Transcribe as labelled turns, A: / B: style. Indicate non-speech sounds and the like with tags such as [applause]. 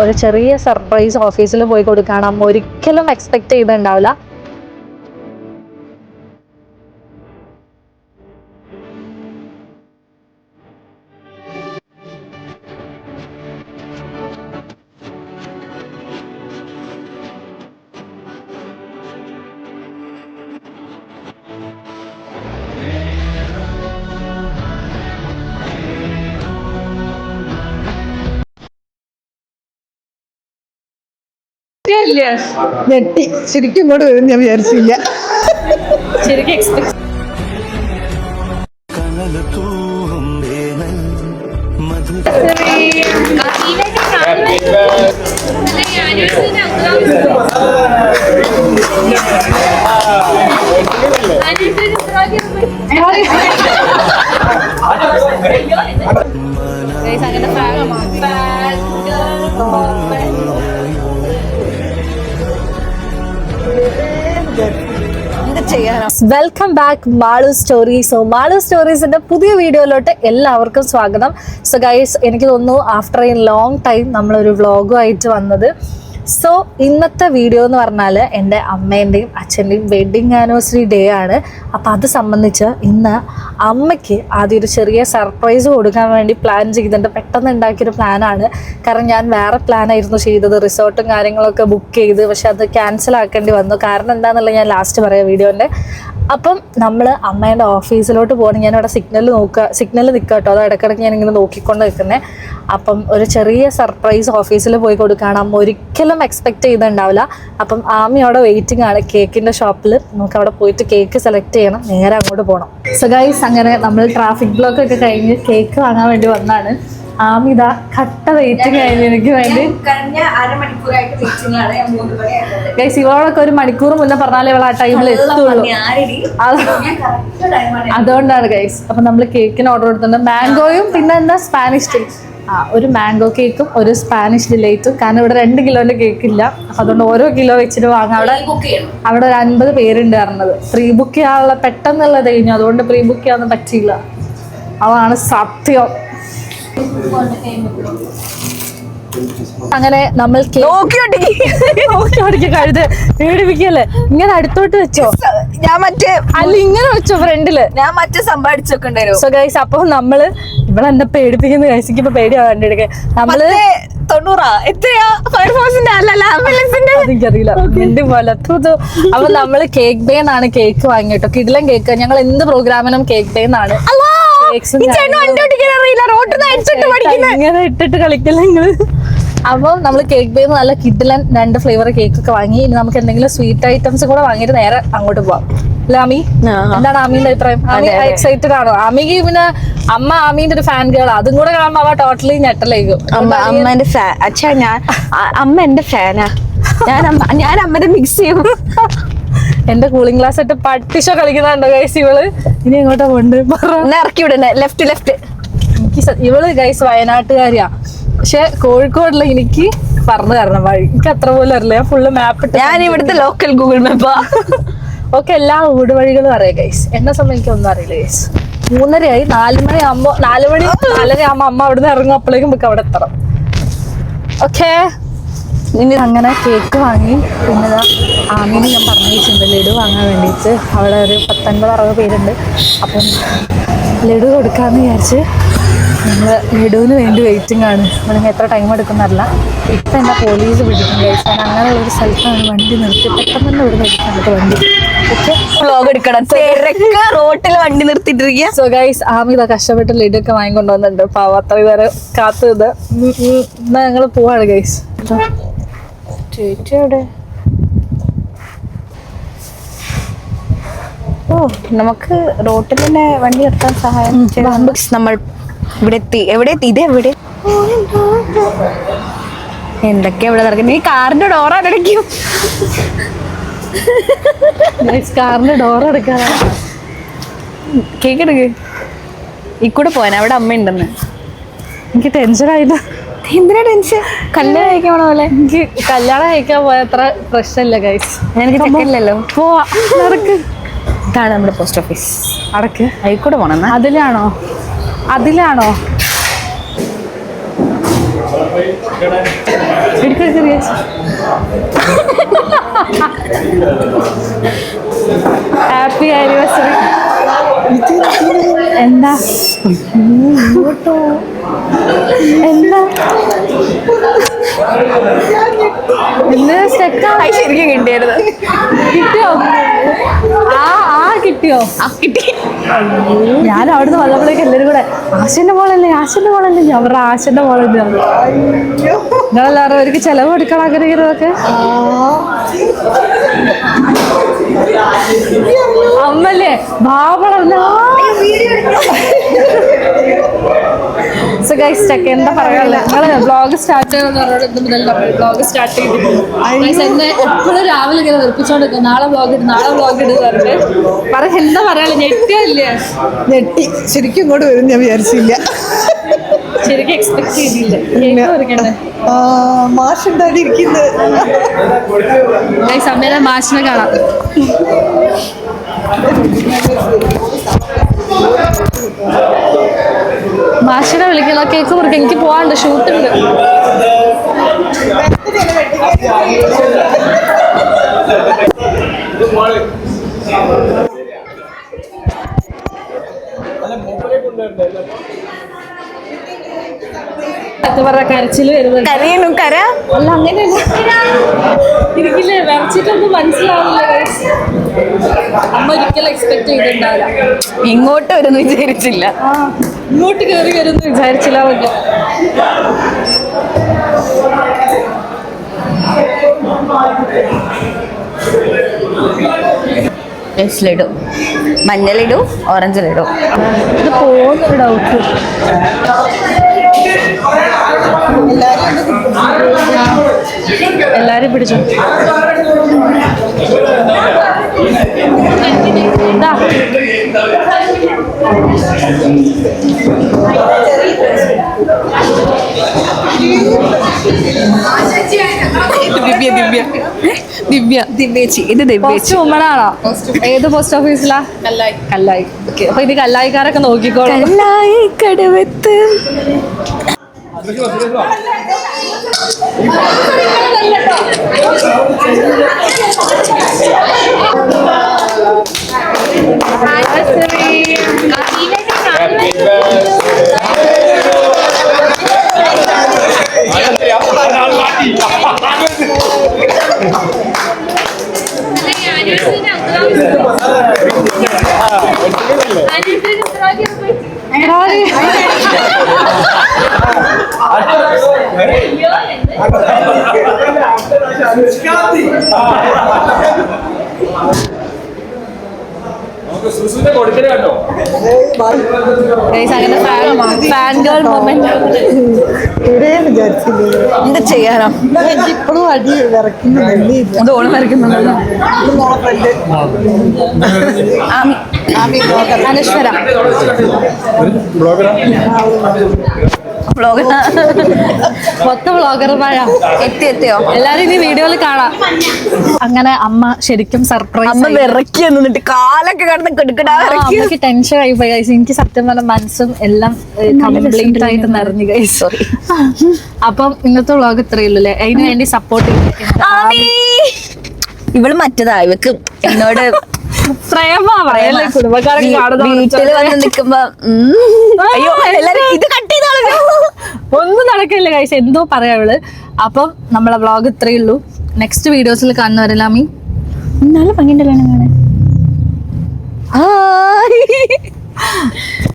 A: ഒരു ചെറിയ സർപ്രൈസ് ഓഫീസിൽ പോയി കൊടുക്കുകയാണ് അമ്മ ഒരിക്കലും എക്സ്പെക്ട് ചെയ്തിട്ടുണ്ടാവില്ല.
B: ഞെട്ടി. ശരിക്കും ഇങ്ങോട്ട് വരും ഞാൻ വിചാരിച്ചില്ല.
A: ശരിക്കും expect
C: കനലത്തൂറും Madhu
A: welcome back Malu stories so Malu സ്റ്റോറീസിന്റെ പുതിയ വീഡിയോയിലോട്ട് എല്ലാവർക്കും സ്വാഗതം. സോ ഗൈസ് എനിക്ക് തോന്നുന്നു ആഫ്റ്റർ എ ലോങ് ടൈം നമ്മളൊരു വ്ളോഗുമായിട്ട് വന്നത്. സോ ഇന്നത്തെ വീഡിയോ എന്ന് പറഞ്ഞാൽ എന്റെ അമ്മേന്റെയും അച്ഛന്റെയും വെഡിങ് ആനിവേഴ്സറി ഡേ ആണ്. അപ്പോൾ അത് സംബന്ധിച്ച് ഇന്ന് അമ്മയ്ക്ക് ആദ്യം ഒരു ചെറിയ സർപ്രൈസ് കൊടുക്കാൻ വേണ്ടി പ്ലാൻ ചെയ്തിട്ടുണ്ട്. പെട്ടെന്ന് ഉണ്ടാക്കിയൊരു പ്ലാനാണ് കാരണം ഞാൻ വേറെ പ്ലാനായിരുന്നു ചെയ്തത്. റിസോർട്ടും കാര്യങ്ങളൊക്കെ ബുക്ക് ചെയ്ത്. പക്ഷെ അത് ക്യാൻസൽ ആക്കേണ്ടി വന്നു. കാരണം എന്താണെന്നുള്ളത് ഞാൻ ലാസ്റ്റ് പറയാം വീഡിയോന്റെ. അപ്പം നമ്മൾ അമ്മേന്റെ ഓഫീസിലോട്ട് പോകണം അവിടെ സിഗ്നൽ നോക്കുക സിഗ്നൽ നിൽക്കുക കേട്ടോ അത് ഇടയ്ക്കിടയ്ക്ക് ഞാൻ ഇങ്ങനെ നോക്കിക്കൊണ്ട് നിൽക്കുന്നത് അപ്പം ഒരു ചെറിയ സർപ്രൈസ് ഓഫീസിൽ പോയി കൊടുക്കുകയാണ് അമ്മ ഒരിക്കലും എക്സ്പെക്റ്റ് ചെയ്തിട്ടുണ്ടാവില്ല അപ്പം ആമി അവിടെ വെയിറ്റിംഗ് ആണ്. കേക്കിന്റെ ഷോപ്പിൽ നമുക്ക് അവിടെ പോയിട്ട് കേക്ക് സെലക്ട് ചെയ്യണം. നേരെ അങ്ങോട്ട് പോകണം സോ ഗൈസ് അങ്ങനെ നമ്മൾ ട്രാഫിക് ബ്ലോക്ക് ഒക്കെ കഴിഞ്ഞ് കേക്ക് വാങ്ങാൻ വേണ്ടി വന്നാണ്. ആമി ഇതാ കട്ട വെയിറ്റിംഗ് ആയിരുന്നു എനിക്ക് വേണ്ടി. ഗൈസ് ഇവളൊക്കെ ഒരു മണിക്കൂർ മുന്നേ പറഞ്ഞാലേ ഇവൾ ആ ടൈമിൽ എത്തുള്ളൂ. അതുകൊണ്ടാണ് ഗൈസ് അപ്പൊ നമ്മൾ കേക്കിന് ഓർഡർ കൊടുത്തിട്ടുണ്ട്. മാംഗോയും പിന്നെ എന്താ സ്പാനിഷ് ടീ ആ ഒരു മാംഗോ കേക്കും ഒരു സ്പാനിഷ് ഡിലേറ്റും കാരണം ഇവിടെ രണ്ട് കിലോന്റെ കേക്ക് ഇല്ല. അപ്പൊ അതുകൊണ്ട് ഓരോ കിലോ വെച്ചിട്ട് വാങ്ങാം. അവിടെ അവിടെ ഒരു അൻപത് പേരുണ്ട് പറഞ്ഞത്. പ്രീ ബുക്ക് ചെയ്യാനുള്ള പെട്ടെന്നുള്ളത് കഴിഞ്ഞു അതുകൊണ്ട് പ്രീ ബുക്ക് ചെയ്യാൻ പറ്റിയില്ല. അതാണ് സത്യം. അങ്ങനെ നമ്മൾ കഴുത് പേടിപ്പിക്കല്ലേ ഇങ്ങനെ അടുത്തോട്ട് വെച്ചോ?
B: ഞാൻ മറ്റേ
A: അല്ല ഇങ്ങനെ വെച്ചോ ഫ്രണ്ടിൽ.
B: ഞാൻ മറ്റേ സമ്പാദിച്ചൊക്കെ ഉണ്ടായിരുന്നു
A: സോ ഗൈസ് അപ്പൊ നമ്മൾ ഇവിടെ എന്നെ പേടിപ്പിക്കുന്ന? ഗൈസിക്ക് ഇപ്പൊ പേടിയാ വേണ്ടി നമ്മൾ
B: മറ്റേ തൊണ്ണൂറാ? എത്രയാ? ഫയർഫോഴ്സിന്റെ അല്ലല്ല ആംബുലൻസിന്റെ
A: അതെനിക്കറിയില്ല. മിണ്ടി പോലെ. തു, തു. അപ്പൊ നമ്മൾ കേക്ക് ബേ ആണ് കേക്ക് വാങ്ങിട്ടോ കിടിലം കേക്ക് ഞങ്ങൾ എന്ത് പ്രോഗ്രാമിനും കേക്ക് ബേ ആണ് Cakes ഉം കാര്യങ്ങളും ഇങ്ങനെ ഇട്ടിട്ട് കളിക്കില്ല നിങ്ങൾ? അപ്പൊ നമ്മൾ കേക്ക് ബേ നല്ല കിഡിലൻ രണ്ട് ഫ്ലേവർ കേക്ക് ഒക്കെ വാങ്ങി. ഇനി നമുക്ക് എന്തെങ്കിലും സ്വീറ്റ് ഐറ്റംസ് കൂടെ വാങ്ങിയിട്ട് നേരെ അങ്ങോട്ട് പോവാം. അല്ലെ ആമി? എന്താണ് ആമീന്റെ അഭിപ്രായം? ആമി എക്സൈറ്റഡ് ആണോ? ആമിക്ക് പിന്നെ അമ്മ ആമീന്റെ ഒരു ഫാൻ ഗേൾ അതും കൂടെ കാണുമ്പോ അവ ടോട്ടലി ഞെട്ടലേക്കും
B: അമ്മ അമ്മന്റെ ഫാൻ അച്ഛാ ഞാൻ അമ്മ എന്റെ ഫാനാ ഞാൻ അമ്മ ഞാൻ അമ്മനെ മിക്സ് ചെയ്യും. [laughs]
A: എന്റെ കൂളിംഗ് ഗ്ലാസ് ഇട്ട് പട്ടിഷോ കളിക്കുന്നുണ്ടോ ഗൈസ് ഇവൾ? ഇനി എങ്ങോട്ടാ കൊണ്ട്
B: ഇറക്കി വിടണേ. ലെഫ്റ്റ് ലെഫ്റ്റ്
A: എനിക്ക് ഇവൾ ഗൈസ് വയനാട്ടുകാരിയാ. പക്ഷെ കോഴിക്കോടിൽ എനിക്ക് പറഞ്ഞു തരണം. വഴി എനിക്ക് അത്ര പോലും അറിയില്ല. ഞാൻ ഫുള്ള് മാപ്പ് ഇട്ട്
B: ഞാൻ ഇവിടുത്തെ ലോക്കൽ ഗൂഗിൾ മാപ്പാ
A: ഓക്കെ എല്ലാ ഊട് വഴികളും അറിയാം ഗൈസ് എന്നെ സമയം എനിക്കൊന്നും അറിയില്ല ഗൈസ് മൂന്നരയായി. നാല് മണി ആകുമ്പോ നാല് മണി [laughs] നാലര ആകുമ്പോ അമ്മ അവിടുന്ന് ഇറങ്ങും. അപ്പോഴേക്കും നമുക്ക് അവിടെ എത്തണം. ഓക്കേ ഇനി അങ്ങനെ കേക്ക് വാങ്ങി പിന്നെ ആമീനി ഞാൻ പറഞ്ഞു വെച്ചിട്ടുണ്ട് ലഡു വാങ്ങാൻ വേണ്ടിയിട്ട്. അവിടെ ഒരു പത്തൊൻപത് അറുപത് പേരുണ്ട്. അപ്പം ലഡു കൊടുക്കാമെന്ന് വിചാരിച്ച് നമ്മൾ ലഡുവിന് വേണ്ടി വെയിറ്റിംഗ് ആണ്. അല്ലെങ്കിൽ എത്ര ടൈം എടുക്കുന്നറില്ല ഇപ്പം എന്താ പോലീസ് പിടിക്കും കാരണം അങ്ങനെയുള്ള ഒരു സ്ഥലത്താണ് വണ്ടി നിർത്തി. പെട്ടെന്ന് തന്നെ ഇവിടെ നിർത്തി വണ്ടി. ഓക്കെ?
B: എടുക്കണം. റോട്ടിൽ വണ്ടി നിർത്തിയിട്ടിരിക്കുക
A: സോ ഗൈസ് ആമിത കഷ്ടപ്പെട്ട് ലഡു ഒക്കെ വാങ്ങിക്കൊണ്ടുവന്നിട്ടുണ്ട്. വന്നിട്ടുണ്ട് പാവ അത്രയും വരെ കാത്തു ഇത്. ഞങ്ങൾ പോവാണ് ഗൈസ് ചേച്ചി എവിടെ?
B: ഓ നമുക്ക് റോട്ടിൽ തന്നെ വണ്ടി നിർത്താൻ സഹായം നമ്മൾ ഇവിടെ എത്തി. എവിടെ? എത്തി ഇത് എവിടെ? എന്തൊക്കെയാ ഇവിടെ നടക്കുന്നത്? ഈ കാറിന്റെ ഡോർ അടയ്ക്കും
A: കാറിന്റെ ഡോർ എടുക്കാനാണ്
B: കേക്കെടുക്ക് ഈ കൂടെ പോവാൻ അവിടെ അമ്മ ഉണ്ടെന്ന്
A: എനിക്ക് ടെൻഷനായില്ല
B: എന്തിനാ ടെൻഷൻ കല്യാണം കഴിക്കാൻ പോണ പോലെ.
A: എനിക്ക് കല്യാണം കഴിക്കാൻ പോയ അത്ര പ്രശ്നമില്ല ഗൈസ്
B: എനിക്ക് ചെക്കില്ലല്ലോ
A: പോവാ. നടക്ക്.
B: ഇതാണ് നമ്മുടെ പോസ്റ്റ് ഓഫീസ്
A: അടക്ക്
B: അതിൽ പോണെന്ന്
A: അതിലാണോ? അതിലാണോ. ഹാപ്പി ആനിവേഴ്സറി എന്താ? എന്താ? ഇന്ന്
B: ശരിക്കും
A: കിട്ടിയോ? ആ ആ കിട്ടിയോ?
B: ആ കിട്ടി.
A: ഞാൻ അവിടുന്ന് വന്നപ്പോഴേക്ക് എല്ലാവരും കൂടെ ആശന്റെ മോളല്ലേ ആശന്റെ മോളല്ലേ? ഞാൻ പറഞ്ഞ ആശന്റെ മോളല്ലേ. നിങ്ങളെല്ലാവരും അവർക്ക് ചെലവ് കൊടുക്കണം അങ്ങനെ ഇങ്ങനെയൊക്കെ അമ്മല്ലേ ഭാവളല്ല സോ ഗൈസ് എന്താ പറയാനുള്ളത്? നിങ്ങൾ ബ്ലോഗ് സ്റ്റാർട്ട് ചെയ്യണമെന്ന് പറഞ്ഞോട് മുതൽ ബ്ലോഗ് സ്റ്റാർട്ട് ചെയ്തിട്ടുണ്ട് എന്നെ എപ്പോഴും രാവിലെ ഇങ്ങനെ വെറുപ്പിച്ചോണ്ടിരിക്കും നാളെ ബ്ലോഗ് ഇടും നാളെ ബ്ലോഗ് ഇടും പറഞ്ഞിട്ട്. പറ എന്താ പറയാ ഞെട്ടിയല്ലേ
D: ഞെട്ടി. ശരിക്കും ഇങ്ങോട്ട് വരും ഞാൻ വിചാരിച്ചില്ല.
A: ശരിക്കും എക്സ്പെക്ട് ചെയ്തില്ല?
D: മാഷ്
A: ഗൈസ് അമ്മേനെ മാഷിനെ കാണാം. മാഷിനെ വിളിക്കണം കേക്ക് മുറിക്കാൻ എനിക്ക് പോവാണ്ട് ഷൂട്ടുണ്ട്
B: കരയണു കര.
A: അല്ല അങ്ങനെയല്ല. ഇരിക്കില്ലേ? വരച്ചിട്ടൊന്നും മനസ്സിലാവില്ല. അമ്മ ഒരിക്കലും എക്സ്പെക്ട് ചെയ്തിട്ടുണ്ടാവില്ല.
B: ഇങ്ങോട്ട് വരുന്നു വിചാരിച്ചില്ല.
A: ആ. ഇങ്ങോട്ട് കയറി വരുമെന്ന് വിചാരിച്ചില്ല മഞ്ഞ
B: ലെഡു ഓറഞ്ച് ഓറഞ്ചിലിടു
A: ഇത് പോകുന്ന ഡൗട്ട് എല്ലാരും പിടിച്ചു? ഇതാ.
B: ദിവ്യ ദിവ്യ. ദിവ്യ. ദിവ്യേച്ചി. ഇത് ദിവ്യേച്ചി.
A: വുമണാണോ ഏത് പോസ്റ്റ് ഓഫീസിലാ കല്ലായി. കല്ലായി. ഓക്കെ. അപ്പൊ ഇത് കല്ലായിക്കാരൊക്കെ നോക്കിക്കോളൂ.
B: കല്ലായി കടവത്ത്.
A: അങ്ങനെ ഫാൻ ഗേൾ മൊമെന്റ്
D: ഇവരെ വിചാരിച്ചില്ല
B: എന്ത് ചെയ്യാനോ?
D: ഇപ്പോഴും അടി
B: അത് ഓണം ആമി
A: അനശ്വര.
B: വ്ളോഗ്
A: മൊത്തം വ്ളോഗർമാരാ
B: എത്തി എത്തിയോ?
A: എല്ലാരും ഇനി വീഡിയോയിൽ കാണാം. അങ്ങനെ അമ്മ ശരിക്കും സർപ്രൈസ് അമ്മ
B: വിറക്കി നിന്നിട്ട് കാലൊക്കെ കടന്ന് കെടുക്കടാ
A: അമ്മയ്ക്ക് ടെൻഷൻ ആയി പോയി ഗൈസ് എനിക്ക് സത്യം പറഞ്ഞ മനസ്സും എല്ലാം കംപ്ലീറ്റ് ആയിട്ട് നിറഞ്ഞു ഗൈസ്
B: സോറി
A: അപ്പം ഇന്നത്തെ വ്ളോഗ് ഇത്രയേ അതിനു അല്ലേ? അതിന് വേണ്ടി സപ്പോർട്ട്
B: ചെയ്യും. ഇവൾ മറ്റേതാ ഇവക്ക് എന്നോട് വന്ന് നിക്കുമ്പോ ഉം, അയ്യോ എല്ലാരും ഇത് കട്ട്
A: ഒന്നും നടക്കില്ല കഴിച്ച എന്തോ പറയാവൾ അപ്പം നമ്മളെ വ്ളോഗ് ഇത്രയേ ഉള്ളൂ. നെക്സ്റ്റ് വീഡിയോസിൽ കാണുന്നവരെല്ലാം
B: നല്ല ഭംഗിയുണ്ടല്ലോ കാണാൻ.